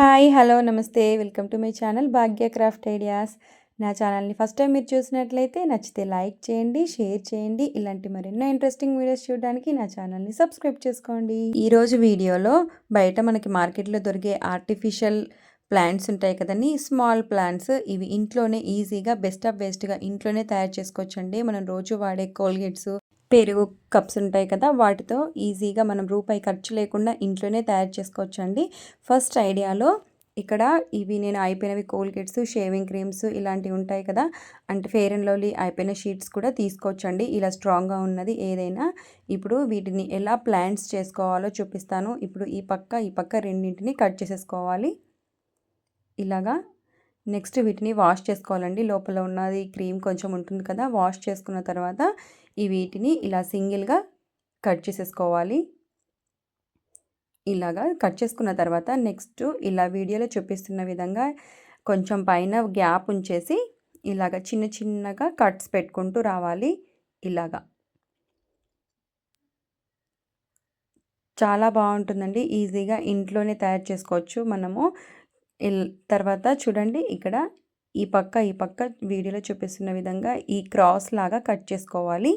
Hi hello namaste. Welcome to my channel Bhagya craft ideas. నా ఛానల్ని first time మీరు చూసినట్లయితే నచ్చితే లైక్ చేయండి షేర్ చేయండి. ఇలాంటి మరెన్నో ఇంట్రెస్టింగ్ వీడియోస్ చూడడానికి నా ఛానల్ని సబ్స్క్రైబ్ చేసుకోండి. ఈరోజు వీడియోలో బయట మనకి మార్కెట్లో దొరికే ఆర్టిఫిషియల్ ప్లాంట్స్ ఉంటాయి కదండి. Small plants. ఇవి ఇంట్లోనే ఈజీగా బెస్ట్ ఆఫ్ బెస్ట్గా ఇంట్లోనే తయారు చేసుకోవచ్చండి. మనం రోజు వాడే కోల్గేట్స్ పెరుగు కప్స్ ఉంటాయి కదా వాటితో ఈజీగా మనం రూపాయి ఖర్చు లేకుండా ఇంట్లోనే తయారు చేసుకోవచ్చండి. ఫస్ట్ ఐడియాలో ఇక్కడ ఇవి నేను అయిపోయినవి కోల్గేట్స్ షేవింగ్ క్రీమ్స్ ఇలాంటివి ఉంటాయి కదా అంటే ఫెయిర్ అండ్ లవ్లీ అయిపోయిన షీట్స్ కూడా తీసుకోవచ్చండి. ఇలా స్ట్రాంగ్గా ఉన్నది ఏదైనా. ఇప్పుడు వీటిని ఎలా ప్లాంట్స్ చేసుకోవాలో చూపిస్తాను. ఇప్పుడు ఈ పక్క ఈ పక్క రెండింటిని కట్ చేసేసుకోవాలి. ఇలాగా నెక్స్ట్ వీటిని వాష్ చేసుకోవాలండి. లోపల ఉన్నది క్రీమ్ కొంచెం ఉంటుంది కదా వాష్ చేసుకున్న తర్వాత ఈ వీటిని ఇలా సింగిల్గా కట్ చేసేసుకోవాలి. ఇలాగా కట్ చేసుకున్న తర్వాత నెక్స్ట్ ఇలా వీడియోలో చూపిస్తున్న విధంగా కొంచెం పైన గ్యాప్ ఉంచేసి ఇలాగ చిన్న చిన్నగా కట్స్ పెట్టుకుంటూ రావాలి. ఇలాగా. చాలా బాగుంటుందండి. ఈజీగా ఇంట్లోనే తయారు చేసుకోవచ్చు మనము. తర్వాత చూడండి ఇక్కడ ఈ పక్క ఈ పక్క వీడియోలో చూపిస్తున్న విధంగా ఈ క్రాస్ లాగా కట్ చేసుకోవాలి.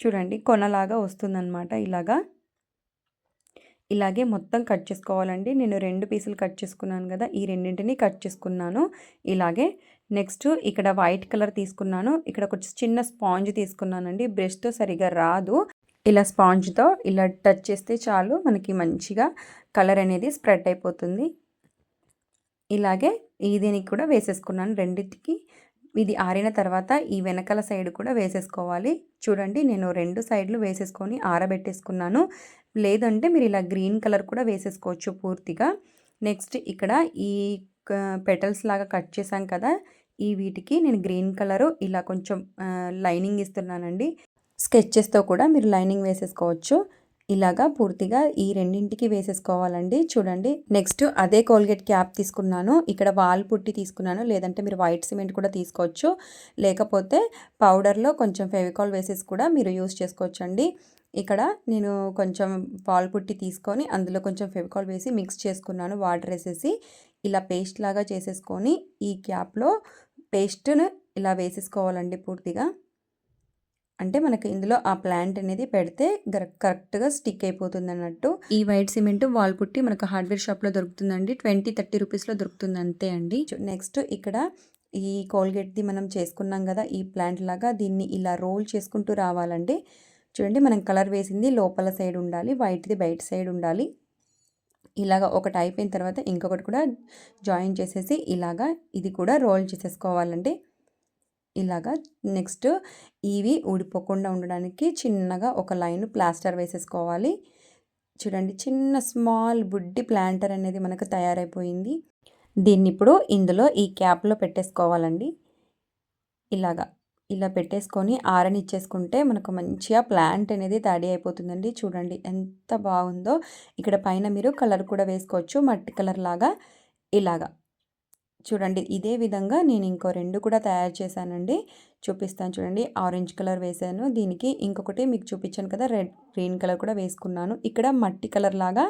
చూడండి కొనలాగా వస్తుందన్నమాట ఇలాగా. ఇలాగే మొత్తం కట్ చేసుకోవాలండి. నేను రెండు పీసులు కట్ చేసుకున్నాను కదా ఈ రెండింటిని కట్ చేసుకున్నాను. ఇలాగే నెక్స్ట్ ఇక్కడ వైట్ కలర్ తీసుకున్నాను. ఇక్కడ కొంచెం చిన్న స్పాంజ్ తీసుకున్నానండి. బ్రష్తో సరిగా రాదు. ఇలా స్పాంజ్తో ఇలా టచ్ చేస్తే చాలు మనకి మంచిగా కలర్ అనేది స్ప్రెడ్ అయిపోతుంది. ఇలాగే దీనికి కూడా వేసేసుకున్నాను రెండింటికి. ఇది ఆరిన తర్వాత ఈ వెనకాల సైడ్ కూడా వేసేసుకోవాలి. చూడండి నేను రెండు సైడ్లు వేసేసుకొని ఆరబెట్టేసుకున్నాను. లేదంటే మీరు ఇలా గ్రీన్ కలర్ కూడా వేసేసుకోవచ్చు పూర్తిగా. నెక్స్ట్ ఇక్కడ ఈ పెటల్స్ లాగా కట్ చేశాం కదా ఈ వీటికి నేను గ్రీన్ కలరు ఇలా కొంచెం లైనింగ్ ఇస్తున్నానండి. స్కెచెస్తో కూడా మీరు లైనింగ్ వేసేసుకోవచ్చు. ఇలాగా పూర్తిగా ఈ రెండింటికి వేసేసుకోవాలండి. చూడండి నెక్స్ట్ అదే కోల్గేట్ క్యాప్ తీసుకున్నాను. ఇక్కడ వాల్ పుట్టి తీసుకున్నాను. లేదంటే మీరు వైట్ సిమెంట్ కూడా తీసుకోవచ్చు. లేకపోతే పౌడర్లో కొంచెం ఫెవికాల్ వేసేసి కూడా మీరు యూస్ చేసుకోవచ్చు అండి ఇక్కడ నేను కొంచెం వాల్ పుట్టి తీసుకొని అందులో కొంచెం ఫెవికాల్ వేసి మిక్స్ చేసుకున్నాను వాటర్ వేసేసి. ఇలా పేస్ట్ లాగా చేసేసుకొని ఈ క్యాప్లో పేస్ట్ను ఇలా వేసేసుకోవాలండి పూర్తిగా. అంటే మనకి ఇందులో ఆ ప్లాంట్ అనేది పెడితే కరెక్ట్గా స్టిక్ అయిపోతుంది అన్నట్టు. ఈ వైట్ సిమెంట్ వాల్ పుట్టి మనకు హార్డ్వేర్ షాప్లో దొరుకుతుందండి. ట్వంటీ థర్టీ రూపీస్లో దొరుకుతుంది అంతే అండి. నెక్స్ట్ ఇక్కడ ఈ కోల్గేట్ది మనం చేసుకున్నాం కదా ఈ ప్లాంట్ లాగా దీన్ని ఇలా రోల్ చేసుకుంటూ రావాలండి చూడండి మనం కలర్ వేసింది లోపల సైడ్ ఉండాలి వైట్ది బయట సైడ్ ఉండాలి. ఇలాగ ఒకటి అయిపోయిన తర్వాత ఇంకొకటి కూడా జాయిన్ చేసేసి ఇలాగా ఇది కూడా రోల్ చేసేసుకోవాలండి ఇలాగా నెక్స్ట్ ఇవి ఊడిపోకుండా ఉండడానికి చిన్నగా ఒక లైన్ ప్లాస్టర్ వేసేసుకోవాలి. చూడండి చిన్న స్మాల్ బుడ్డి ప్లాంటర్ అనేది మనకు తయారైపోయింది. దీన్ని ఇప్పుడు ఇందులో ఈ క్యాప్లో పెట్టేసుకోవాలండి. ఇలాగా ఇలా పెట్టేసుకొని ఆరనిచ్చేసుకుంటే మనకు మంచిగా ప్లాంట్ అనేది తడి అయిపోతుందండి. చూడండి ఎంత బాగుందో. ఇక్కడ పైన మీరు కలర్ కూడా వేసుకోవచ్చు. మట్టి కలర్ లాగా ఇలాగా. చూడండి ఇదే విధంగా నేను ఇంకో రెండు కూడా తయారు చేశానండి. చూపిస్తాను చూడండి ఆరెంజ్ కలర్ వేసాను దీనికి ఇంకొకటి మీకు చూపించాను కదా రెడ్ గ్రీన్ కలర్ కూడా వేసుకున్నాను. ఇక్కడ మట్టి కలర్ లాగా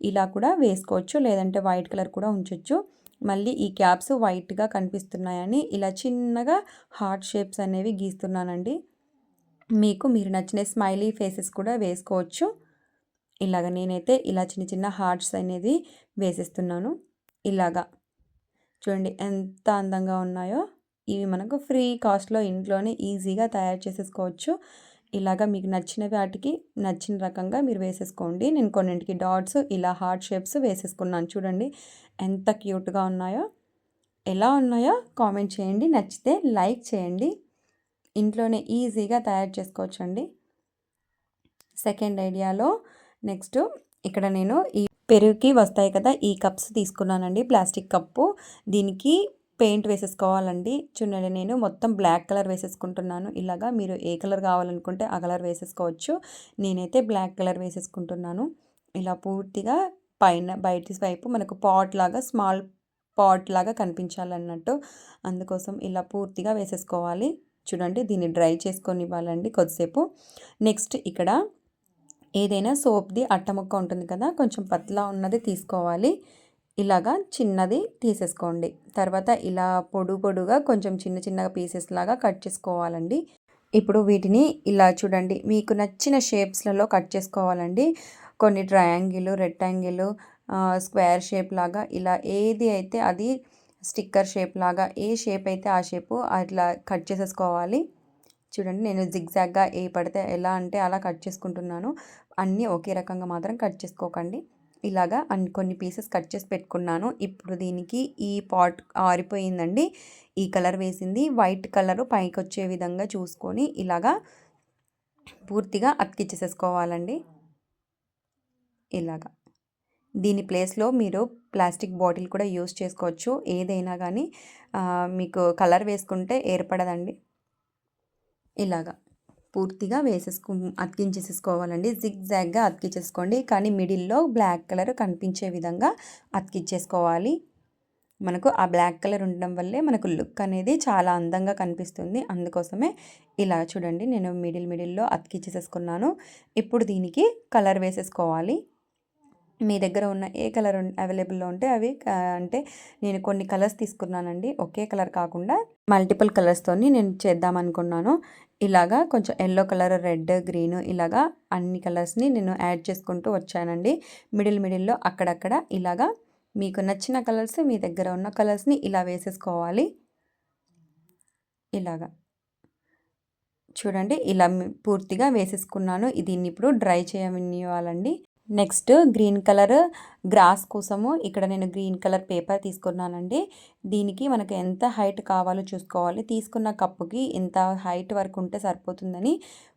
ఇలా కూడా వేసుకోవచ్చు లేదంటే వైట్ కలర్ కూడా ఉంచవచ్చు మళ్ళీ ఈ క్యాప్స్ వైట్గా కనిపిస్తున్నాయని ఇలా చిన్నగా హార్ట్ షేప్స్ అనేవి గీస్తున్నానండి. మీకు మీరు నచ్చిన స్మైలీ ఫేసెస్ కూడా వేసుకోవచ్చు. ఇలాగ నేనైతే ఇలా చిన్న చిన్న హార్ట్స్ అనేది వేసేస్తున్నాను. ఇలాగా. చూడండి ఎంత అందంగా ఉన్నాయో. ఇవి మనకు ఫ్రీ కాస్ట్లో ఇంట్లోనే ఈజీగా తయారు చేసేసుకోవచ్చు. ఇలాగా మీకు నచ్చిన వాటికి నచ్చిన రకంగా మీరు వేసేసుకోండి. నేను కొన్నింటికి డాట్స్ ఇలా హార్ట్ షేప్స్ వేసేసుకున్నాను చూడండి. ఎంత క్యూట్గా ఉన్నాయో. ఎలా ఉన్నాయో కామెంట్ చేయండి. నచ్చితే లైక్ చేయండి. ఇంట్లోనే ఈజీగా తయారు చేసుకోవచ్చండి. సెకండ్ ఐడియాలో నెక్స్ట్ ఇక్కడ నేను ఈ పెరుగుకి వస్తాయి కదా ఈ కప్స్ తీసుకున్నానండి. Plastic cup. దీనికి పెయింట్ వేసేసుకోవాలండి. చూడండి నేను మొత్తం బ్లాక్ కలర్ వేసేసుకుంటున్నాను. ఇలాగా మీరు ఏ కలర్ కావాలనుకుంటే ఆ కలర్ వేసేసుకోవచ్చు. నేనైతే బ్లాక్ కలర్ వేసేసుకుంటున్నాను. ఇలా పూర్తిగా పైన బయటి వైపు మనకు పాట్ లాగా స్మాల్ పాట్ లాగా కనిపించాలన్నట్టు అందుకోసం ఇలా పూర్తిగా వేసేసుకోవాలి. చూడండి దీన్ని డ్రై చేసుకొని ఇవ్వాలండి కొద్దిసేపు. నెక్స్ట్ ఇక్కడ ఏదైనా సోప్ది అట్టముక్క ఉంటుంది కదా కొంచెం పత్లా ఉన్నది తీసుకోవాలి. ఇలాగా చిన్నది తీసేసుకోండి. తర్వాత ఇలా పొడు పొడుగా కొంచెం చిన్న చిన్నగా పీసెస్ లాగా కట్ చేసుకోవాలండి. ఇప్పుడు వీటిని ఇలా చూడండి మీకు నచ్చిన షేప్స్లలో కట్ చేసుకోవాలండి. కొన్ని ట్రయాంగిల్ రెక్టాంగిల్ స్క్వేర్ షేప్ లాగా ఇలా ఏది అయితే అది స్టిక్కర్ షేప్ లాగా ఏ షేప్ అయితే ఆ షేపు అట్లా కట్ చేసేసుకోవాలి. చూడండి నేను జిగ్జాగ్గా ఏ పడితే ఎలా అంటే అలా కట్ చేసుకుంటున్నాను. అన్నీ ఒకే రకంగా మాత్రం కట్ చేసుకోకండి. ఇలాగా అన్ని కొన్ని పీసెస్ కట్ చేసి పెట్టుకున్నాను. ఇప్పుడు దీనికి ఈ పాట్ ఆరిపోయిందండి. ఈ కలర్ వేసింది. వైట్ కలర్ పైకి వచ్చే విధంగా చూసుకొని ఇలాగా పూర్తిగా అతికిచ్చేసేసుకోవాలండి. ఇలాగా. దీని ప్లేస్లో మీరు ప్లాస్టిక్ బాటిల్ కూడా యూస్ చేసుకోవచ్చు. ఏదైనా కానీ మీకు కలర్ వేసుకుంటే ఏర్పడదండి. ఇలాగా. పూర్తిగా వేసేసుకో అతికించేసేసుకోవాలండి. జిగ్ జాగ్గా అతికించేసుకోండి. కానీ మిడిల్లో బ్లాక్ కలర్ కనిపించే విధంగా అతికించేసుకోవాలి. మనకు ఆ బ్లాక్ కలర్ ఉండడం వల్లే మనకు లుక్ అనేది చాలా అందంగా కనిపిస్తుంది. అందుకోసమే ఇలా చూడండి. నేను మిడిల్ మిడిల్లో అతికిచ్చేసేసుకున్నాను ఇప్పుడు దీనికి కలర్ వేసేసుకోవాలి. మీ దగ్గర ఉన్న ఏ కలర్ అవైలబుల్లో ఉంటే అవి అంటే నేను కొన్ని కలర్స్ తీసుకున్నానండి. ఒకే కలర్ కాకుండా మల్టిపుల్ కలర్స్తోని నేను చేద్దామనుకున్నాను. ఇలాగా కొంచెం ఎల్లో కలర్ రెడ్ గ్రీన్ ఇలాగా అన్ని కలర్స్ని నేను యాడ్ చేసుకుంటూ వచ్చానండి. మిడిల్ మిడిల్లో అక్కడక్కడ ఇలాగా మీకు నచ్చిన కలర్స్ మీ దగ్గర ఉన్న కలర్స్ని ఇలా వేసేసుకోవాలి. ఇలాగా. చూడండి ఇలా పూర్తిగా వేసేసుకున్నాను. దీన్ని ఇప్పుడు డ్రై చేయనివ్వాలండి. నెక్స్ట్ గ్రీన్ కలర్ గ్రాస్ కోసము ఇక్కడ నేను గ్రీన్ కలర్ పేపర్ తీసుకున్నానండి. దీనికి మనకు ఎంత హైట్ కావాలో చూసుకోవాలి. తీసుకున్న కప్పుకి ఎంత హైట్ వరకు ఉంటే సరిపోతుందని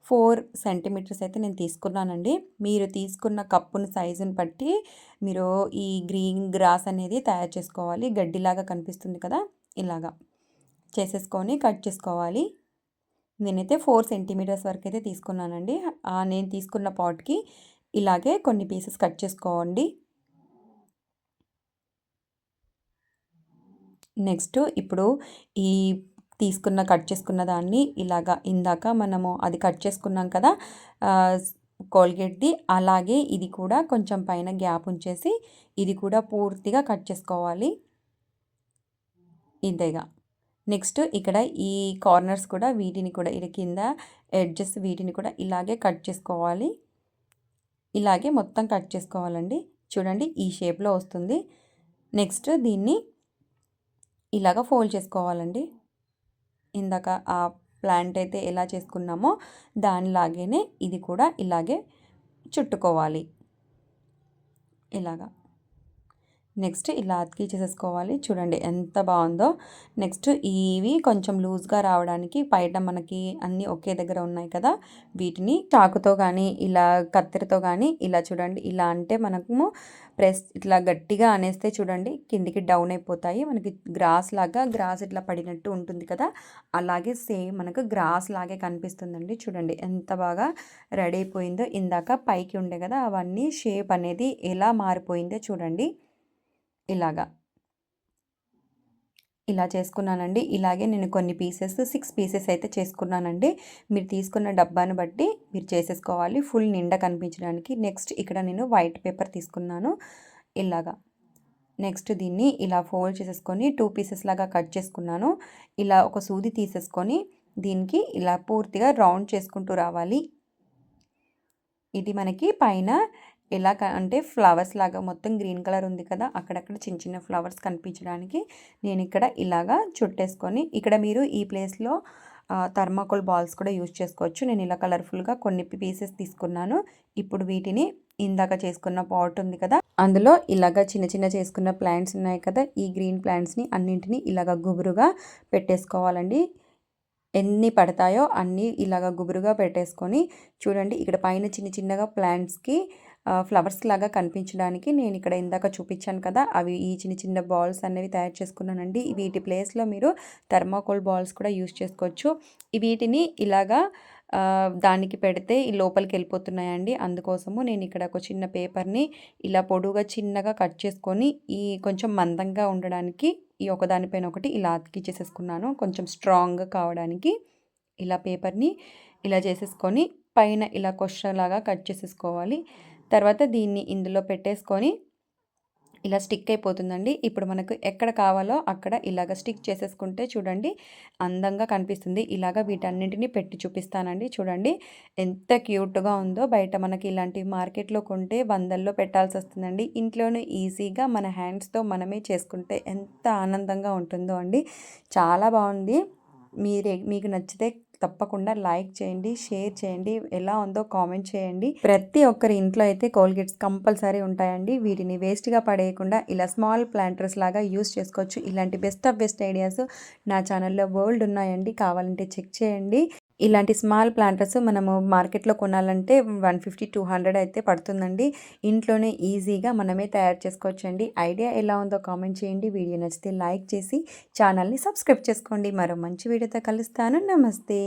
ఫోర్ సెంటీమీటర్స్ అయితే నేను తీసుకున్నానండి. మీరు తీసుకున్న కప్పును సైజుని బట్టి మీరు ఈ గ్రీన్ గ్రాస్ అనేది తయారు చేసుకోవాలి. గడ్డిలాగా కనిపిస్తుంది కదా ఇలాగా చేసేసుకొని కట్ చేసుకోవాలి. నేనైతే ఫోర్ సెంటీమీటర్స్ వరకు అయితే తీసుకున్నానండి. నేను తీసుకున్న పాట్కి ఇలాగే కొన్ని పీసెస్ కట్ చేసుకోండి. నెక్స్ట్ ఇప్పుడు ఈ తీసుకున్న కట్ చేసుకున్న దాన్ని ఇలాగా ఇందాక మనము అది కట్ చేసుకున్నాం కదా కోల్గేట్ది అలాగే ఇది కూడా కొంచెం పైన గ్యాప్ ఉంచేసి ఇది కూడా పూర్తిగా కట్ చేసుకోవాలి. ఇదేగా. నెక్స్ట్ ఇక్కడ ఈ కార్నర్స్ కూడా వీటిని కూడా ఇది కింద ఎడ్జెస్ వీటిని కూడా ఇలాగే కట్ చేసుకోవాలి. ఇలాగే మొత్తం కట్ చేసుకోవాలండి. చూడండి ఈ షేప్లో వస్తుంది. నెక్స్ట్ దీన్ని ఇలాగ ఫోల్డ్ చేసుకోవాలండి. ఇందాక ఆ ప్లాంట్ అయితే ఎలా చేసుకున్నామో దానిలాగే ఇది కూడా ఇలాగే చుట్టుకోవాలి. ఇలాగా. నెక్స్ట్ ఇలా అతికి చేసేసుకోవాలి. చూడండి ఎంత బాగుందో. నెక్స్ట్ ఇవి కొంచెం లూజ్గా రావడానికి బయట మనకి అన్నీ ఒకే దగ్గర ఉన్నాయి కదా. వీటిని చాకుతో కానీ ఇలా కత్తెరతో కానీ ఇలా చూడండి. ఇలా అంటే మనము ప్రెస్ ఇట్లా గట్టిగా అనేస్తే చూడండి కిందికి డౌన్ అయిపోతాయి. మనకి గ్రాస్ లాగా గ్రాస్ ఇట్లా పడినట్టు ఉంటుంది కదా. అలాగే సేమ్ మనకు గ్రాస్ లాగే కనిపిస్తుందండి. చూడండి ఎంత బాగా రెడీ అయిపోయిందో. ఇందాక పైకి ఉండే కదా అవన్నీ షేప్ అనేది ఎలా మారిపోయిందో చూడండి. ఇలాగా. ఇలా చేసుకున్నానండి. ఇలాగే నేను కొన్ని పీసెస్ సిక్స్ పీసెస్ అయితే చేసుకున్నానండి. మీరు తీసుకున్న డబ్బాను బట్టి మీరు చేసేసుకోవాలి. ఫుల్ నిండా కనిపించడానికి. నెక్స్ట్ ఇక్కడ నేను వైట్ పేపర్ తీసుకున్నాను. ఇలాగా. నెక్స్ట్ దీన్ని ఇలా ఫోల్డ్ చేసేసుకొని టూ పీసెస్ లాగా కట్ చేసుకున్నాను. ఇలా ఒక సూది తీసేసుకొని దీనికి ఇలా పూర్తిగా రౌండ్ చేసుకుంటూ రావాలి. ఇది మనకి పైన ఎలా అంటే ఫ్లవర్స్ లాగా మొత్తం గ్రీన్ కలర్ ఉంది కదా అక్కడక్కడ చిన్న చిన్న ఫ్లవర్స్ కనిపించడానికి నేను ఇక్కడ ఇలాగా చుట్టేసుకొని ఇక్కడ మీరు ఈ ప్లేస్లో థర్మాకోల్ బాల్స్ కూడా యూజ్ చేసుకోవచ్చు. నేను ఇలా కలర్ఫుల్గా కొన్ని పీసెస్ తీసుకున్నాను. ఇప్పుడు వీటిని ఇందాక చేసుకున్న పాట్ ఉంది కదా అందులో ఇలాగ చిన్న చిన్న చేసుకున్న ప్లాంట్స్ ఉన్నాయి కదా ఈ గ్రీన్ ప్లాంట్స్ని అన్నింటినీ ఇలాగ గుబురుగా పెట్టేసుకోవాలండి. ఎన్ని పడతాయో అన్నీ ఇలాగ గుబురుగా పెట్టేసుకొని చూడండి ఇక్కడ పైన చిన్న చిన్నగా ప్లాంట్స్కి ఫ్లవర్స్ లాగా కనిపించడానికి నేను ఇక్కడ ఇందాక చూపించాను కదా అవి ఈ చిన్న చిన్న బాల్స్ అనేవి తయారు చేసుకున్నానండి. వీటి ప్లేస్లో మీరు థర్మాకోల్ బాల్స్ కూడా యూస్ చేసుకోవచ్చు. వీటిని ఇలాగా దానికి పెడితే ఈ లోపలికి వెళ్ళిపోతున్నాయండి. అందుకోసము నేను ఇక్కడ ఒక చిన్న పేపర్ని ఇలా పొడుగా చిన్నగా కట్ చేసుకొని ఈ కొంచెం మందంగా ఉండడానికి ఈ ఒకదానిపైన ఒకటి ఇలా అతికిచ్చేసేసుకున్నాను కొంచెం స్ట్రాంగ్గా కావడానికి ఇలా పేపర్ని ఇలా చేసేసుకొని పైన ఇలా క్వశ్చన్ లాగా కట్ చేసేసుకోవాలి. తర్వాత దీన్ని ఇందులో పెట్టేసుకొని ఇలా స్టిక్ అయిపోతుందండి. ఇప్పుడు మనకు ఎక్కడ కావాలో అక్కడ ఇలాగ స్టిక్ చేసేసుకుంటే చూడండి అందంగా కనిపిస్తుంది. ఇలాగ వీటన్నింటినీ పెట్టి చూపిస్తానండి. చూడండి ఎంత క్యూట్గా ఉందో. బయట మనకి ఇలాంటి మార్కెట్లో కొంటే వందల్లో పెట్టాల్సి వస్తుందండి. ఇంట్లోనే ఈజీగా మన హ్యాండ్స్తో మనమే చేసుకుంటే ఎంత ఆనందంగా ఉంటుందో అండి. చాలా బాగుంది. మీరే మీకు నచ్చితే తప్పకుండా లైక్ చేయండి షేర్ చేయండి ఎలా ఉందో కామెంట్ చేయండి. ప్రతి ఒక్కరి ఇంట్లో అయితే కోల్గేట్స్ కంపల్సరీ ఉంటాయండి. వీటిని వేస్ట్గా పడేయకుండా ఇలా స్మాల్ ప్లాంటర్స్ లాగా యూస్ చేసుకోవచ్చు. ఇలాంటి బెస్ట్ ఆఫ్ బెస్ట్ ఐడియాస్ నా ఛానల్లో వరల్డ్ ఉన్నాయండి. కావాలంటే చెక్ చేయండి. ఇలాంటి స్మాల్ ప్లాంటర్స్ మనము మార్కెట్లో కొనాలంటే వన్ ఫిఫ్టీ టూ హండ్రెడ్ అయితే పడుతుందండి. ఇంట్లోనే ఈజీగా మనమే తయారు చేసుకోవచ్చండి. ఐడియా ఎలా ఉందో కామెంట్ చేయండి. వీడియో నచ్చితే లైక్ చేసి ఛానల్ని సబ్స్క్రైబ్ చేసుకోండి. మరో మంచి వీడియోతో కలుస్తాను. నమస్తే.